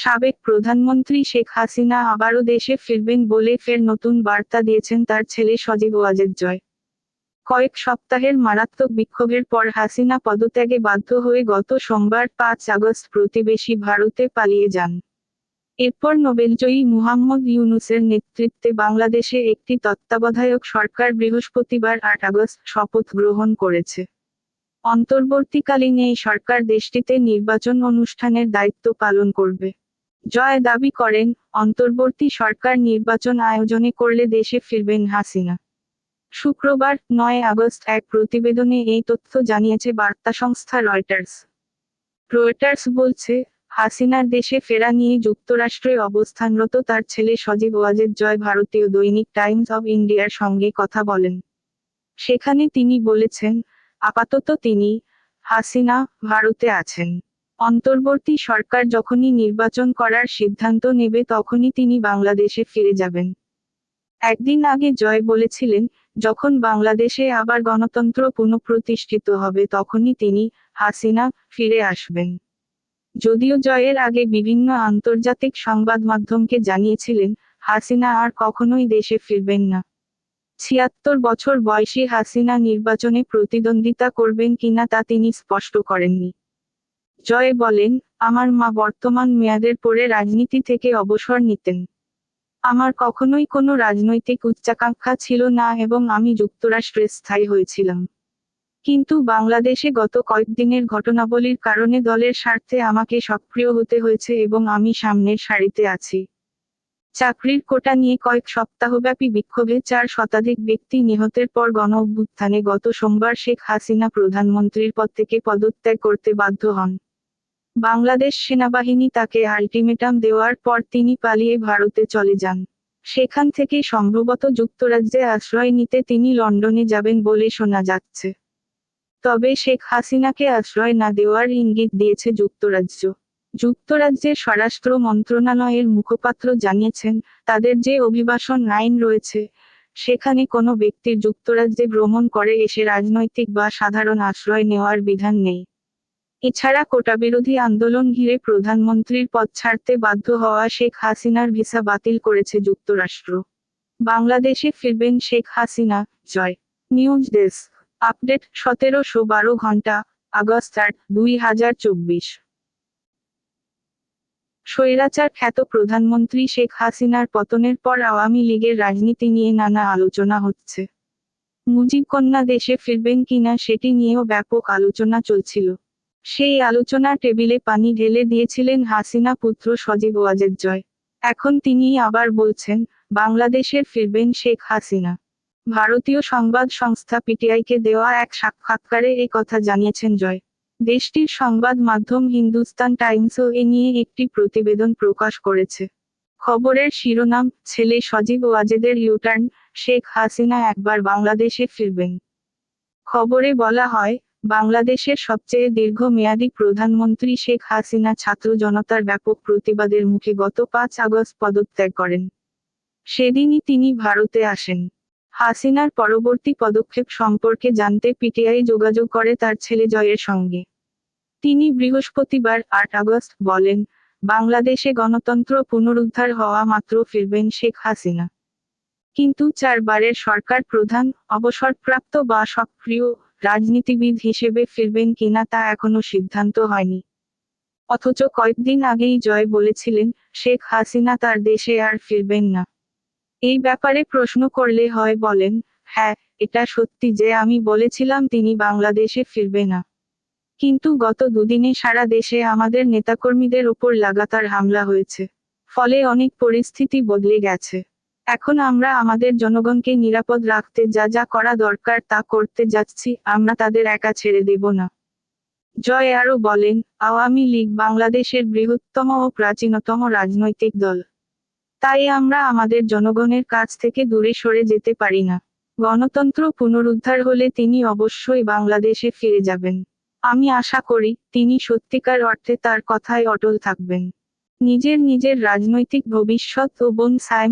সাবেক প্রধানমন্ত্রী শেখ হাসিনা আবারও দেশে ফিরবেন বলে ফের নতুন বার্তা দিয়েছেন তার ছেলে সজীব ওয়াজেদ জয়। কয়েক সপ্তাহের মারাত্মক বিক্ষোভের পর হাসিনা পদত্যাগে বাধ্য হয়ে গত সোমবার পাঁচ আগস্ট প্রতিবেশী ভারতে পালিয়ে যান। এরপর নোবেলজয়ী মুহাম্মদ ইউনুসের নেতৃত্বে বাংলাদেশে একটি তত্ত্বাবধায়ক সরকার বৃহস্পতিবার আট আগস্ট শপথ গ্রহণ করেছে। অন্তর্বর্তীকালীন এই সরকার দেশটিতে নির্বাচন অনুষ্ঠানের দায়িত্ব পালন করবে। জয় দাবি করেন, অন্তর্বর্তী সরকার নির্বাচন আয়োজনে করলে দেশে ফিরবেন হাসিনা। শুক্রবার, নয় আগস্ট এক প্রতিবেদনে এই তথ্য জানিয়েছে বার্তা সংস্থা রয়টার্স। রয়টার্স বলছে হাসিনার দেশে ফেরা নিয়ে যুক্তরাষ্ট্রে অবস্থানরত তার ছেলে সজীব ওয়াজেদ জয় ভারতীয় দৈনিক টাইমস অব ইন্ডিয়ার সঙ্গে কথা বলেন। সেখানে তিনি বলেছেন, আপাতত তিনি, হাসিনা, ভারতে আছেন। অন্তর্বর্তী সরকার যখনই নির্বাচন করার সিদ্ধান্ত নেবে তখনই তিনি বাংলাদেশে ফিরে যাবেন। একদিন আগে জয় বলেছিলেন, যখন বাংলাদেশে আবার গণতন্ত্র পুনঃপ্রতিষ্ঠিত হবে তখনই তিনি হাসিনা ফিরে আসবেন। যদিও জয়ের আগে বিভিন্ন আন্তর্জাতিক সংবাদ মাধ্যমকে জানিয়েছিলেন, হাসিনা আর কখনোই দেশে ফিরবেন না। ছিয়াত্তর বছর বয়সী হাসিনা নির্বাচনে প্রতিদ্বন্দ্বিতা করবেন কিনা তা তিনি স্পষ্ট করেননি। জয় বলেন, আমার মা বর্তমান মেয়াদের পরে রাজনীতি থেকে অবসর নিতেন। আমার কখনোই কোনো রাজনৈতিক উচ্চাকাঙ্ক্ষা ছিল না এবং আমি যুক্তরাষ্ট্রে স্থায়ী হয়েছিলাম। কিন্তু বাংলাদেশে গত কয়েকদিনের ঘটনাবলীর কারণে দলের স্বার্থে আমাকে সক্রিয় হতে হয়েছে এবং আমি সামনের সারিতে আছি। চাকরির কোটা নিয়ে কয়েক সপ্তাহব্যাপী বিক্ষোভে চার শতাধিক ব্যক্তি নিহতের পর গণ অভ্যুত্থানে গত সোমবার শেখ হাসিনা প্রধানমন্ত্রীর পদ থেকে পদত্যাগ করতে বাধ্য হন। বাংলাদেশ সেনাবাহিনী তাকে আল্টিমেটাম দেওয়ার পর তিনি পালিয়ে ভারতে চলে যান। সেখান থেকে সম্ভবত যুক্তরাজ্যে আশ্রয় নিতে তিনি লন্ডনে যাবেন বলে শোনা যাচ্ছে। তবে শেখ হাসিনাকে আশ্রয় না দেওয়ার ইঙ্গিত দিয়েছে যুক্তরাজ্য। যুক্তরাজ্যের স্বরাষ্ট্র মন্ত্রণালয়ের মুখপাত্র জানিয়েছেন, তাদের যে অভিবাসন আইন রয়েছে, সেখানে কোনো ব্যক্তির যুক্তরাজ্যে ভ্রমণ করে এসে রাজনৈতিক বা সাধারণ আশ্রয় নেওয়ার বিধান নেই। এছাড়া কোটা বিরোধী আন্দোলন ঘিরে প্রধানমন্ত্রীর পদ ছাড়তে বাধ্য হওয়া শেখ হাসিনার ভিসা বাতিল করেছে যুক্তরাষ্ট্র। বাংলাদেশে ফিরবেন Sheikh Hasina, Joy. News desk, update সতেরোশো বারো ঘণ্টা, আগস্ট আট, দুই হাজার চব্বিশ। স্বৈরাচার খ্যাত প্রধানমন্ত্রী শেখ হাসিনার পতনের পর আওয়ামী লীগের রাজনীতি নিয়ে নানা আলোচনা হচ্ছে। মুজিব কন্যা দেশে ফিরবেন কিনা সেটি নিয়েও ব্যাপক আলোচনা চলছিল। সেই আলোচনা টেবিলে পানি ঢেলে দিয়েছিলেন হাসিনা পুত্র সজীব ওয়াজেদ জয়। এখন তিনি আবার বলছেন, বাংলাদেশের ফিরবেন শেখ হাসিনা। ভারতীয় সংবাদ সংস্থা পিটিআইকে দেওয়া এক সাক্ষাৎকারে এ কথা জানিয়েছেন জয়। দেশটির সংবাদ মাধ্যম হিন্দুস্তান টাইমসও এ নিয়ে একটি প্রতিবেদন প্রকাশ করেছে। খবরের শিরোনাম, ছেলে সজীব ওয়াজেদের ইউটার্ন, শেখ হাসিনা একবার বাংলাদেশে ফিরবেন। খবরে বলা হয় বাংলাদেশের সবচেয়ে দীর্ঘমেয়াদী প্রধানমন্ত্রী শেখ হাসিনা ছাত্র জনতার ব্যাপক প্রতিবাদের মুখে গত পাঁচ আগস্ট পদত্যাগ করেন। সেদিনই তিনি ভারতে আসেন। হাসিনার পরবর্তী পদক্ষেপ সম্পর্কে জানতে পিটিআই যোগাযোগ করে তার ছেলে জয়ের সঙ্গে। তিনি বৃহস্পতিবার আট আগস্ট বলেন, বাংলাদেশে গণতন্ত্র পুনরুদ্ধার হওয়া মাত্র ফিরবেন শেখ হাসিনা। কিন্তু চারবারের সরকার প্রধান, অবসরপ্রাপ্ত বা সক্রিয় রাজনীতিবিদ হিসেবে ফিরবেন কিনা তা এখনও সিদ্ধান্ত হয়নি। অথচ কয়েকদিন আগেই জয় বলেছিলেন, শেখ হাসিনা তার দেশে আর ফিরবেন না। এই ব্যাপারে প্রশ্ন করলে হয় বলেন হ্যাঁ এটা সত্যি যে আমি বলেছিলাম তিনি বাংলাদেশে ফিরবে না। কিন্তু গত দুদিনে সারা দেশে আমাদের নেতাকর্মীদের উপর লাগাতার হামলা হয়েছে। ফলে অনেক পরিস্থিতি বদলে গেছে। এখন আমরা আমাদের জনগণকে নিরাপদ রাখতে যা যা করা দরকার তা করতে যাচ্ছি, আমরা তাদের একা ছেড়ে দেব না। জয় আরও বলেন, আওয়ামী লীগ বাংলাদেশের বৃহত্তম ও প্রাচীনতম রাজনৈতিক দল। তাই আমরা আমাদের জনগণের কাছ থেকে দূরে সরে যেতে পারি না। গণতন্ত্র পুনরুদ্ধার হলে তিনি অবশ্যই বাংলাদেশে ফিরে যাবেন। আমি আশা করি, তিনি সত্যিকার অর্থে তার কথায় অটল থাকবেন। নিজের নিজের রাজনৈতিক ভবিষ্যৎ ও বোন সাইমা